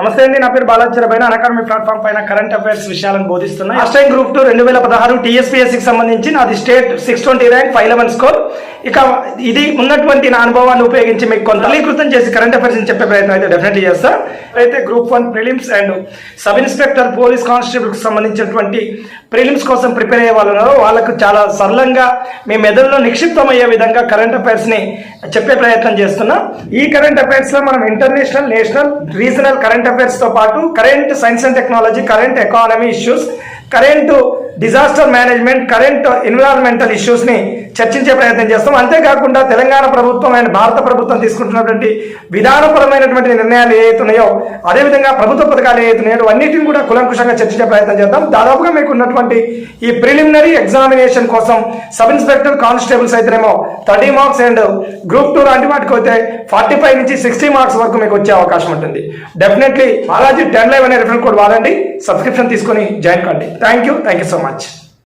నమస్తే అండి నా పేరు బాలాజీ పైన అకాడమీ ప్లాట్ఫామ్ పైన కరెంట్ అఫైర్స్ విషయాలను బోధిస్తున్నా ఫస్ట్ టైం గ్రూప్ టూ రెండు వేల పదహారు టీఎస్పీఎస్సికి సంబంధించి నాది state six twenty rank five eleven score ఇక ఇది ఉన్నటువంటి నా అనుభవాన్ని ఉపయోగించి మీకు కొంత సరళీకృతం చేసి కరెంట్ అఫైర్స్ అని చెప్పే ప్రయత్నం అయితే డెఫినెట్లీ చేస్తా. అయితే group one prelims and sub inspector police constable సంబంధించినటువంటి ప్రిలిమ్స్ కోసం ప్రిపేర్ అయ్యే వాళ్ళు వాళ్ళకు చాలా సరళంగా మీ మెదడులో నిక్షిప్తమయ్యే విధంగా కరెంట్ అఫైర్స్ని చెప్పే ప్రయత్నం చేస్తున్నాం. ఈ కరెంట్ అఫైర్స్లో మనం ఇంటర్నేషనల్ నేషనల్ రీజనల్ కరెంట్ అఫైర్స్తో పాటు current science and technology current economy issues current disaster management current environmental ఇష్యూస్ని చర్చించే ప్రయత్నం చేస్తాం. అంతేకాకుండా తెలంగాణ ప్రభుత్వం అండ్ భారత ప్రభుత్వం తీసుకుంటున్నటువంటి విధానపరమైనటువంటి నిర్ణయాలు ఏవైతే ఉన్నాయో అదేవిధంగా ప్రభుత్వ పథకాలు ఏవైతున్నాయో అన్నిటిని కూడా కులంకుషంగా చర్చించే ప్రయత్నం చేద్దాం. దాదాపుగా మీకు ఉన్నటువంటి ఈ ప్రిలిమినరీ ఎగ్జామినేషన్ కోసం సబ్ ఇన్స్పెక్టర్ కానిస్టేబుల్స్ అయితేనేమో thirty marks and group two లాంటి వాటికి అయితే ఫార్టీ ఫైవ్ నుంచి సిక్స్టీ మార్క్స్ వరకు మీకు వచ్చే అవకాశం ఉంటుంది. డెఫినెట్లీ బాలాజీ టెన్ లైవ్ అనే రిఫరెన్స్ కోడ్ వాడండి. సబ్స్క్రిప్షన్ తీసుకొని జాయిన్ కండి. Thank you thank you so much